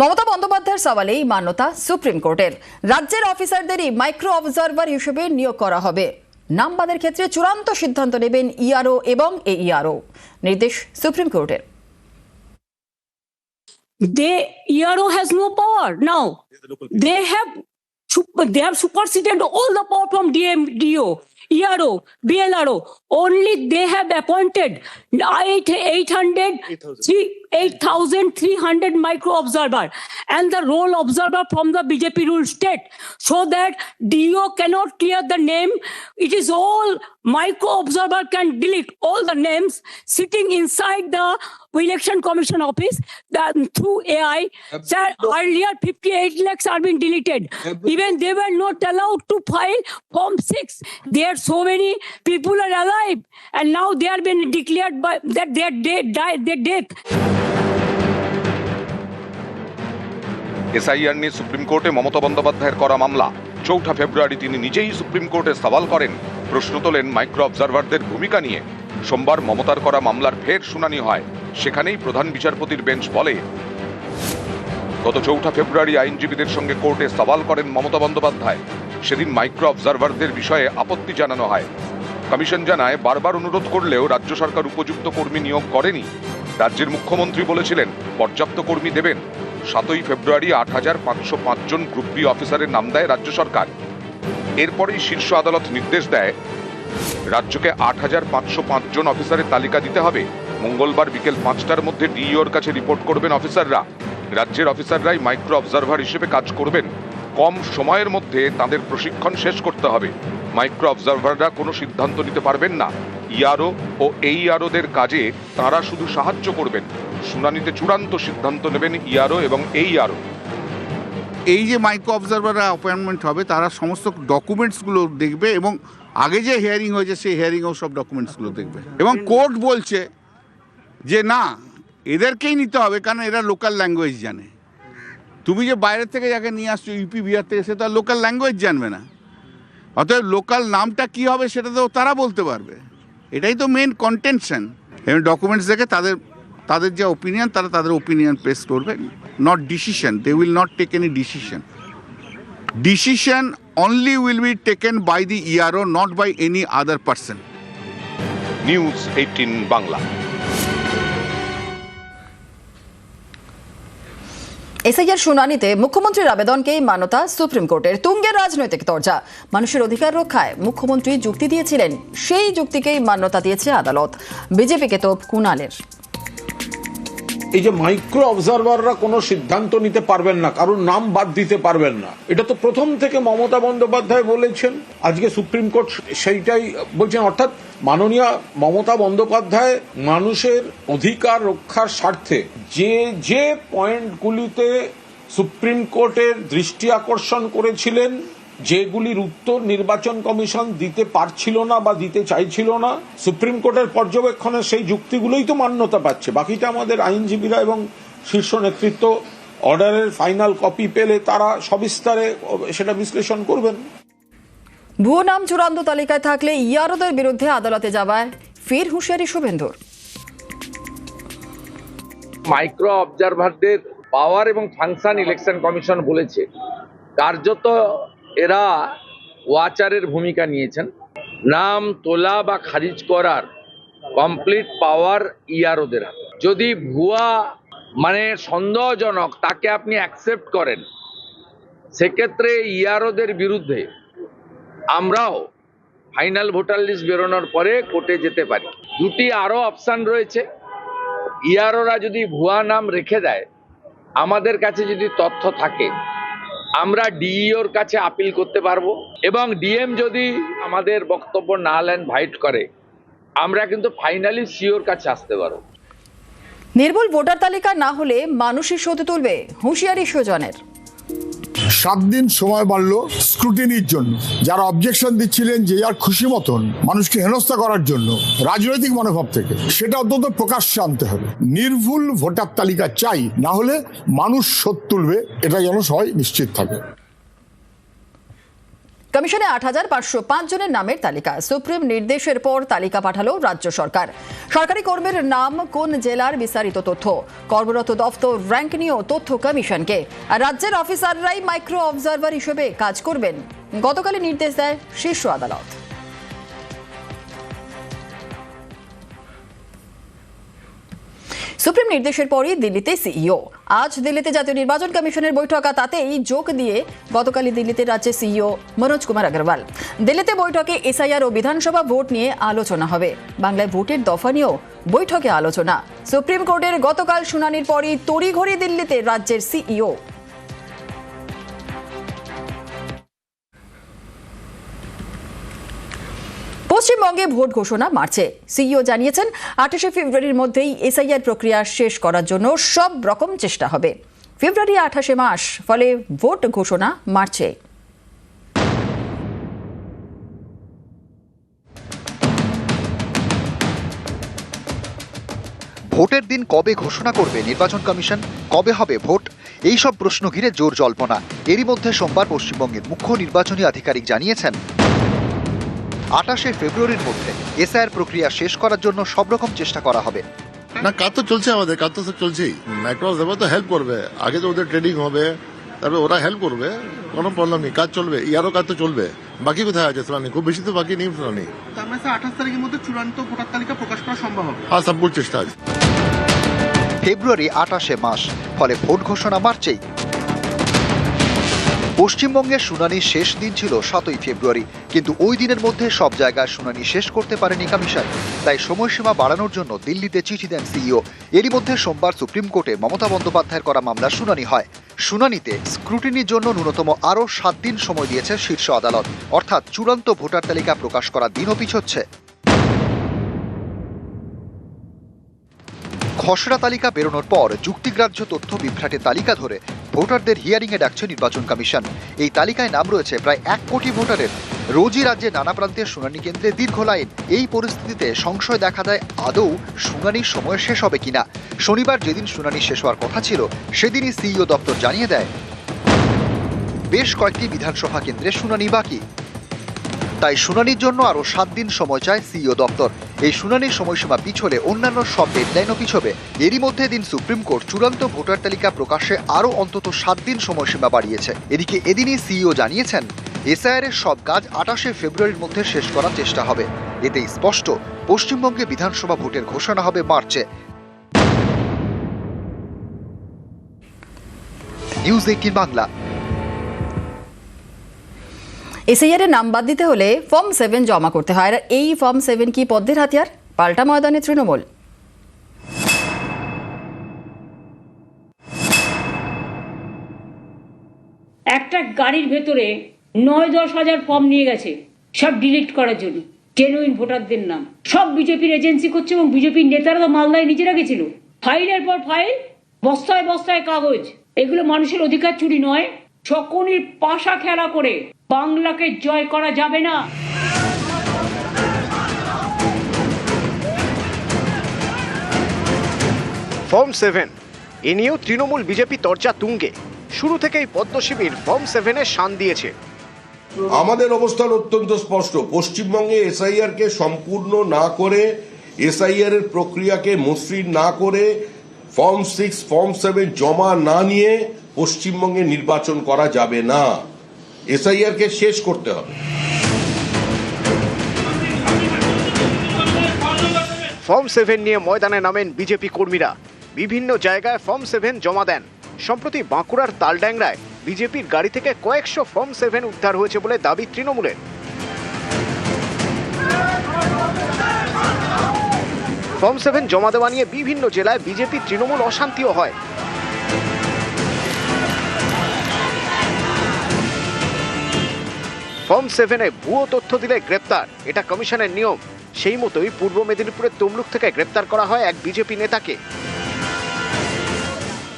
মমতা বন্দ্যোপাধ্যায়ের সওয়ালেই মান্যতা সুপ্রিম কোর্টের। রাজ্যের অফিসারদেরই মাইক্রো অবজার্ভার হিসেবে নিয়োগ করা হবে। নামবাদের ক্ষেত্রে চূড়ান্ত সিদ্ধান্ত নেবেন ইআরও এবং এ ইআরও নির্দেশ সুপ্রিম কোর্টের। They power now they have they have superseded all the power from DM DEO ERO BLRO only they have appointed eight eight hundred three 8,300 micro observer and the role observer from the BJP rule state so that DO cannot clear the name. It is all micro observer can delete all the names sitting inside the election commission office that through AI. Sir, earlier 58 lakhs are being deleted. Even they were not allowed to file form six. There are so many people are alive and now they are being declared by that they are dead, died, their death. SIR নিয়ে supreme কোর্টে মমতা বন্দ্যোপাধ্যায়ের করা মামলা। চৌঠা ফেব্রুয়ারি তিনি নিজেই supreme কোর্টে সওয়াল করেন। প্রশ্ন তোলেন মাইক্রো অবজারভারদের ভূমিকা নিয়ে। সোমবার মমতার করা মামলার ফের শুনানি হয়। সেখানেই প্রধান বিচারপতির বেঞ্চ বলে। গত চৌঠা ফেব্রুয়ারি আইনজীবীদের সঙ্গে কোর্টে সওয়াল করেন মমতা বন্দ্যোপাধ্যায়। সেদিন মাইক্রো অবজারভারদের বিষয়ে আপত্তি জানানো হয়। কমিশন জানায়, বারবার অনুরোধ করলেও রাজ্য সরকার উপযুক্ত কর্মী নিয়োগ করেনি। রাজ্যের মুখ্যমন্ত্রী বলেছিলেন, পর্যাপ্ত কর্মী দেবেন। সাতই ফেব্রুয়ারি আট হাজার পাঁচশো পাঁচজন গ্রুপ বি অফিসারের নাম দেয় রাজ্য সরকার। এরপরেই শীর্ষ আদালত নির্দেশ দেয়, রাজ্যকে আট হাজার পাঁচশো পাঁচজন অফিসারের তালিকা দিতে হবে। মঙ্গলবার বিকেল পাঁচটার মধ্যে ডিইওর কাছে রিপোর্ট করবেন অফিসাররা। রাজ্যের অফিসাররাই মাইক্রো অবজারভার হিসেবে কাজ করবেন। কম সময়ের মধ্যে তাদের প্রশিক্ষণ শেষ করতে হবে। মাইক্রো অবজারভাররা কোনো সিদ্ধান্ত নিতে পারবেন না। ইআরও ও এইআরওদের কাজে তারা শুধু সাহায্য করবেন। শুনানিতে চূড়ান্ত সিদ্ধান্ত নেবেন ইআরও এবং এইআরও এই যে মাইক্রো অবজারভাররা অ্যাপয়েন্টমেন্ট হবে, তারা সমস্ত ডকুমেন্টসগুলো দেখবে এবং আগে যে হিয়ারিং হয়েছে, সেই হিয়ারিংয়েও সব ডকুমেন্টসগুলো দেখবে। এবং কোর্ট বলছে যে, না, এদেরকেই নিতে হবে, কারণ এরা লোকাল ল্যাঙ্গুয়েজ জানে। তুমি যে বাইরের থেকে যাকে নিয়ে আসছো ইউপি বিহার থেকে সে তো লোকাল ল্যাঙ্গুয়েজ জানবে না। অতএব লোকাল নামটা কি হবে, সেটা তো তারা বলতে পারবে। এটাই তো মেন কন্টেনশন এবং ডকুমেন্টস দেখে তাদের তাদের যে ওপিনিয়ন তারা তাদের ওপিনিয়ন পেশ করবে not decision they will not take any decision decision only will be taken by the ERO not by any other person news eighteen Bangla SIR শুনানিতে মুখ্যমন্ত্রীর আবেদনকেই মান্যতা সুপ্রিম কোর্টের। তুঙ্গের রাজনৈতিক দরজা। মানুষের অধিকার রক্ষায় মুখ্যমন্ত্রী যুক্তি দিয়েছিলেন। সেই যুক্তিকেই মান্যতা দিয়েছে আদালত। বিজেপিকে তোপ কুণালের। এই যে মাইক্রো অবজারভাররা কোনো সিদ্ধান্ত নিতে পারবেন না কারণ নাম বাদ দিতে পারবেন না। এটা তো প্রথম থেকে মমতা বন্দ্যোপাধ্যায় বলেছেন, আজকে সুপ্রিম কোর্ট সেইটাই বলছেন। অর্থাৎ মাননীয় মমতা বন্দ্যোপাধ্যায় মানুষের অধিকার রক্ষার স্বার্থে যে যে পয়েন্টগুলিতে সুপ্রিম কোর্টের দৃষ্টি আকর্ষণ করেছিলেন যেগুলির উত্তর নির্বাচন কমিশন দিতে পারছিল না বা দিতে চাইছিল না সুপ্রিম কোর্টের পর্যবেক্ষণে সেই যুক্তিগুলোই তো মান্যতা পাচ্ছে। বাকিটা আমাদের আইনজীবীরা এবং শীর্ষ নেতৃত্ব অর্ডারের ফাইনাল কপি পেলে তারা সবিস্তারে সেটা বিশ্লেষণ করবেন। ভুয়ো নাম চূড়ান্ত তালিকায় থাকলে ইয়ারোদের বিরুদ্ধে আদালতে যাওয়ায় ফের হুঁশিয়ারি শুভেন্দুর। মাইক্রো অবজারভারদের পাওয়ার এবং ফাংশন ইলেকশন কমিশন বলেছে। কার্যত এরা ওয়াচারের ভূমিকা নিয়েছেন। নাম তোলা বা খারিজ করার কমপ্লিট পাওয়ার ইয়ারোদের হাতে। যদি ভুয়া মানে সন্দেহজনক তাকে আপনি অ্যাকসেপ্ট করেন, সেক্ষেত্রে ইয়ারোদের বিরুদ্ধে আমরাও ফাইনাল ভোটার লিস্ট বেরোনোর পরে কোর্টে যেতে পারি। দুটি আরও অপশান রয়েছে। ইয়ারোরা যদি ভুয়া নাম রেখে দেয়, আমাদের কাছে যদি তথ্য থাকে আমরা ডিইওর কাছে আপিল করতে পারব এবং ডিএম যদি আমাদের বক্তব্য না ল্যান্ড ভাইট করে, আমরা কিন্তু ফাইনালি সিওর কাছে আসতে পারব। নির্ভুল ভোটার তালিকা না হলে মানুষই শোধ তুলবে হুঁশিয়ারি সুজনের সাত দিন সময় বাড়লো স্ক্রুটিনির জন্য। যারা অবজেকশন দিচ্ছিলেন যে যার খুশি মতন, মানুষকে হেনস্থা করার জন্য, রাজনৈতিক মনোভাব থেকে, সেটা অত্যন্ত প্রকাশ্যে আনতে হবে। নির্ভুল ভোটার তালিকা চাই, না হলে মানুষ শোধ তুলবে, এটা যেন সবাই নিশ্চিত থাকে। কমিশনে আট হাজার পাঁচশো পাঁচ জনের নামের তালিকা। সুপ্রিম নির্দেশের পর তালিকা পাঠালো রাজ্য সরকার। সরকারি কর্মীর নাম কোন জেলার বিস্তারিত তথ্য? কর্মরত দফতর র্যাঙ্ক নিয়েও তথ্য কমিশনকে। আর রাজ্যের অফিসাররাই মাইক্রো অবজারভার হিসেবে কাজ করবেন। গতকালই নির্দেশ দেয় শীর্ষ আদালত। সুপ্রিম নির্দেশের পরই দিল্লিতে সিইও। আজ দিল্লিতে জাতীয় নির্বাচন কমিশনের বৈঠক, আর তাতে এই যোগ দিয়ে গতকালই দিল্লিতে রাজ্যের সিইও মনোজ কুমার আগরওয়াল। দিল্লিতে বৈঠকে এসআইআর ও বিধানসভা ভোট নিয়ে আলোচনা হবে। বাংলায় ভোটের দফা নিয়েও বৈঠকে আলোচনা। সুপ্রিম কোর্টের গতকাল শুনানির পরই তড়িঘড়ি দিল্লিতে রাজ্যের সিইও পশ্চিমবঙ্গে ভোট ঘোষণা মার্চে সিইও জানিয়েছেন, আঠাশে ফেব্রুয়ারির মধ্যেই এসআইআর প্রক্রিয়া শেষ করার জন্য সব রকম চেষ্টা হবে। ফেব্রুয়ারি আঠাশে মাস ফলে ভোট ঘোষণা মার্চে ভোটের দিন কবে ঘোষণা করবে নির্বাচন কমিশন? কবে হবে ভোট? এই সব প্রশ্ন ঘিরে জোর জল্পনা। এরই মধ্যে সোমবার পশ্চিমবঙ্গের মুখ্য নির্বাচনী আধিকারিক জানিয়েছেন আটাশে ফেব্রুয়ারির মধ্যে এসআইআর প্রক্রিয়া শেষ করার জন্য সব রকম চেষ্টা করা হবে। না কাজ তো চলছে আমাদের কাজ তো সব চলছেই। মাইক্রো অবজারভার তো হেল্প করবে। আগে তো ওদের ট্রেনিং হবে তারপরে ওরা হেল্প করবে কোনো প্রবলেম নেই কাজ চলবে ইয়ারও কাজ তো চলবে। বাকি কোথায় আছে শুনানি খুব বেশি তো বাকি নেই শুনানি তার মানে আঠাশ তারিখের মধ্যে চূড়ান্ত ভোটার তালিকা প্রকাশ করা সম্ভব হবে? হ্যাঁ সব চেষ্টা আছে। ফেব্রুয়ারি আটাশে মাস ফলে ভোট ঘোষণা মার্চেই পশ্চিমবঙ্গের শুনানি শেষ দিন ছিল সাতই ফেব্রুয়ারি, কিন্তু ওই দিনের মধ্যে সব জায়গায় শুনানি শেষ করতে পারেনি কমিশন। তাই সময়সীমা বাড়ানোর জন্য দিল্লিতে চিঠি দেন সিইও। এরই মধ্যে সোমবার সুপ্রিম কোর্টে মমতা বন্দ্যোপাধ্যায়ের করা মামলার শুনানি হয়। শুনানিতে স্ক্রুটিনির জন্য ন্যূনতম আরও সাত দিন সময় দিয়েছে শীর্ষ আদালত। অর্থাৎ চূড়ান্ত ভোটার তালিকা প্রকাশ করার দিনও পিছোচ্ছে। খসড়া তালিকা বেরোনোর পর যুক্তিগ্রাহ্য তথ্য বিভ্রাটের তালিকা ধরে ভোটারদের হিয়ারিংয়ে ডাকছে নির্বাচন কমিশন। এই তালিকায় নাম রয়েছে প্রায় এক কোটি ভোটারের। রোজই রাজ্যে নানা প্রান্তের শুনানি কেন্দ্রে দীর্ঘ লাইন। এই পরিস্থিতিতে সংশয় দেখা দেয় আদৌ শুনানির সময় শেষ হবে কিনা। শনিবার যেদিন শুনানি শেষ হওয়ার কথা ছিল, সেদিনই সিইও দপ্তর জানিয়ে দেয়, বেশ কয়েকটি বিধানসভা কেন্দ্রে শুনানি বাকি। তাই শুনানির জন্য আরও সাত দিন সময় চায় সিইও দপ্তর। এই শুনানির সময়সীমা পিছলে অন্যান্য সব ডেডলাইনও পিছবে। এরই মধ্যে দিন সুপ্রিম কোর্ট চূড়ান্ত ভোটার তালিকা প্রকাশে আরও অন্তত সাত দিন সময়সীমা বাড়িয়েছে। এদিকে এদিনই সিইও জানিয়েছেন, এসআইআর এর সব কাজ আটাশে ফেব্রুয়ারির মধ্যে শেষ করার চেষ্টা হবে। এতেই স্পষ্ট, পশ্চিমবঙ্গে বিধানসভা ভোটের ঘোষণা হবে মার্চে। News eighteen Bangla. এসআইআর এর নাম বাদ দিতে হলে ফর্ম সেভেন জমা করতে হয়। আর এই ফর্ম সেভেন কি পদ্মের হাতিয়ার? পাল্টা ময়দানে তৃণমূল। একটা গাড়ির ভেতরে নয় দশ হাজার ফর্ম নিয়ে গেছে। সব ডিলিট করার জন্য। জেনুইন ভোটারদের নাম। সব বিজেপির এজেন্সি করছে এবং বিজেপির নেতারা তো মালদায় নিজেরা গেছিল। ফাইলের পর ফাইল বস্তায় বস্তায় কাগজ। এগুলো মানুষের অধিকার চুরি নয়। সকলের পাশা খেলা করে বাংলাকে জয় করা যাবে না। Form seven. এ নিয়েও তৃণমূল বিজেপি চর্চা তুঙ্গে। শুরু থেকেই পদ্ম শিবির ফর্ম সেভেনে শান দিয়েছে। আমাদের অবস্থান অত্যন্ত স্পষ্ট। পশ্চিমবঙ্গে এসআইআর কে সম্পূর্ণ না করে এসআইআর এর প্রক্রিয়াকে মসৃণ না করে ফর্ম সিক্স ফর্ম সেভেন জমা না নিয়ে পশ্চিমবঙ্গে নির্বাচন করা যাবে না। এসআইআর কে শেষ করতে হবে। ফর্ম সেভেন নিয়ে ময়দানে নামেন বিজেপি কর্মীরা। বিভিন্ন জায়গায় ফর্ম সেভেন জমা দেন। সম্প্রতি বাঁকুড়ার তালড্যাংরায় বিজেপির গাড়ি থেকে কয়েকশো ফর্ম সেভেন উদ্ধার হয়েছে বলে দাবি তৃণমূলের। ফর্ম সেভেন জমা দেওয়া নিয়ে বিভিন্ন জেলায় বিজেপি তৃণমূল অশান্তিও হয়। ফর্ম সেভেনে ভুয়ো তথ্য দিলে গ্রেপ্তার। এটা কমিশনের নিয়ম। সেই মতোই পূর্ব মেদিনীপুরের তমলুক থেকে গ্রেপ্তার করা হয় এক বিজেপি নেতাকে।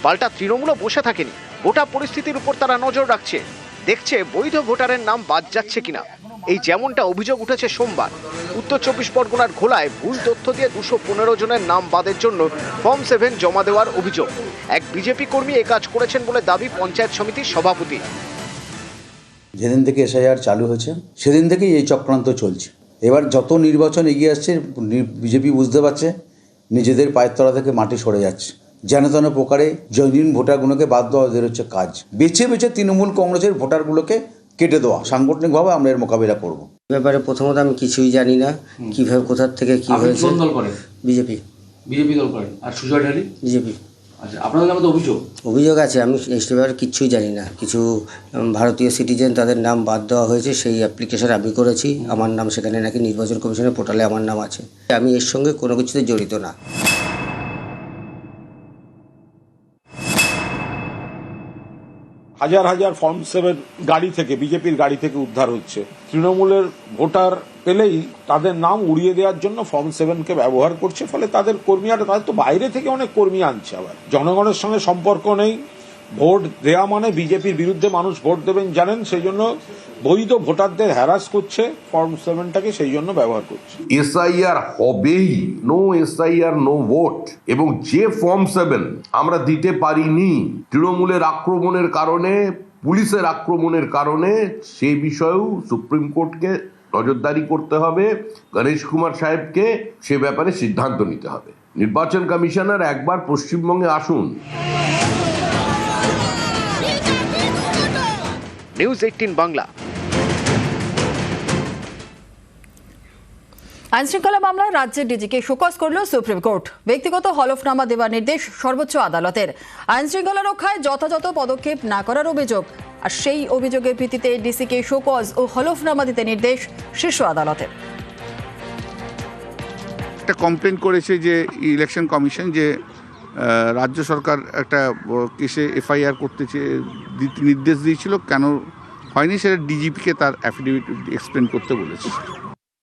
পাল্টা তৃণমূলও বসে থাকেনি। গোটা পরিস্থিতির উপর তারা নজর রাখছে। দেখছে বৈধ ভোটারের নাম বাদ যাচ্ছে কিনা। এই যেমনটা অভিযোগ উঠেছে সোমবার, উত্তর চব্বিশ পরগনার ঘোলায় ভুল তথ্য দিয়ে দুশো পনেরো জনের নাম বাদের জন্য ফর্ম সেভেন জমা দেওয়ার অভিযোগ। এক বিজেপি কর্মী এ কাজ করেছেন বলে দাবি পঞ্চায়েত সমিতির সভাপতি। যেদিন থেকে এসআইআর চালু হয়েছে সেদিন থেকেই এই চক্রান্ত চলছে। এবার যত নির্বাচন এগিয়ে আসছে বিজেপি বুঝতে পারছে নিজেদের পায়ের তলা থেকে মাটি সরে যাচ্ছে। যেন তেন প্রকারে জৈনিন ভোটারগুলোকে বাদ দেওয়া ওদের হচ্ছে কাজ। বেছে বেছে তৃণমূল কংগ্রেসের ভোটারগুলোকে কেটে দেওয়া। সাংগঠনিকভাবে আমরা এর মোকাবিলা করব। ব্যাপারে প্রথমত আমি কিছুই জানি না। কীভাবে কোথার থেকে কি হয়েছে? বিজেপি। বিজেপি দল করেন। আর সুজয় ঢালি? বিজেপি। আচ্ছা অভিযোগ? আছে, আমি কিছুই জানি না। কিছু ভারতীয় সিটিজেন তাদের নাম বাদ দেওয়া হয়েছে, সেই অ্যাপ্লিকেশন আমি করেছি। আমার নাম সেখানে নাকি নির্বাচন কমিশনের পোর্টালে আমার নাম আছে। আমি এর সঙ্গে কোনো কিছুতে জড়িত না। হাজার হাজার ফর্ম সেভেন গাড়ি থেকে, বিজেপির গাড়ি থেকে উদ্ধার হচ্ছে। তৃণমূলের ভোটার পেলেই তাদের নাম উড়িয়ে দেওয়ার জন্য ফর্ম সেভেনকে ব্যবহার করছে, ফলে তাদের কর্মী, আর তাদের তো বাইরে থেকে অনেক কর্মী আনছে আবার। জনগণের সঙ্গে সম্পর্ক নেই ভোট দেয়া মানে বিজেপির বিরুদ্ধে মানুষ ভোট দেবেন জানেন, সেই জন্য বৈধ ভোটারদের হ্যারাস করছে ফর্ম সেভেনটাকে সেই জন্য ব্যবহার করছে। এসআইআর হবেই নো এসআইআর নো ভোট এবং যে ফর্ম সেভেন আমরা দিতে পারিনি, তৃণমূলের আক্রমণের কারণে, পুলিশের আক্রমণের কারণে, সে বিষয়েও সুপ্রিম কোর্টকে নজরদারি করতে হবে, গণেশ কুমার সাহেবকে সে ব্যাপারে সিদ্ধান্ত নিতে হবে। নির্বাচন কমিশনার একবার পশ্চিমবঙ্গে আসুন। News eighteen Bangla. আইনশৃঙ্খলা মামলায় রাজ্যের ডিজিকে শোকজ করল সুপ্রিম কোর্ট। ব্যক্তিগত হলফনামা দেওয়ার নির্দেশ সর্বোচ্চ আদালতের। আইনশৃঙ্খলা রক্ষায় যথাযথ পদক্ষেপ না করার অভিযোগ। আর সেই অভিযোগের ভিত্তিতে ডিসিকে শোকজ ও হলফনামা দিতে নির্দেশ শীর্ষ আদালতের। একটা কমপ্লেন করেছে যে ইলেকশন কমিশন যে রাজ্য সরকার একটা কিসে এফআইআর করতে নির্দেশ দিয়েছিল, কেন হয়নি সেটা ডিজিপিকে তার অ্যাফিডেভিট এক্সপ্লেন করতে বলেছে।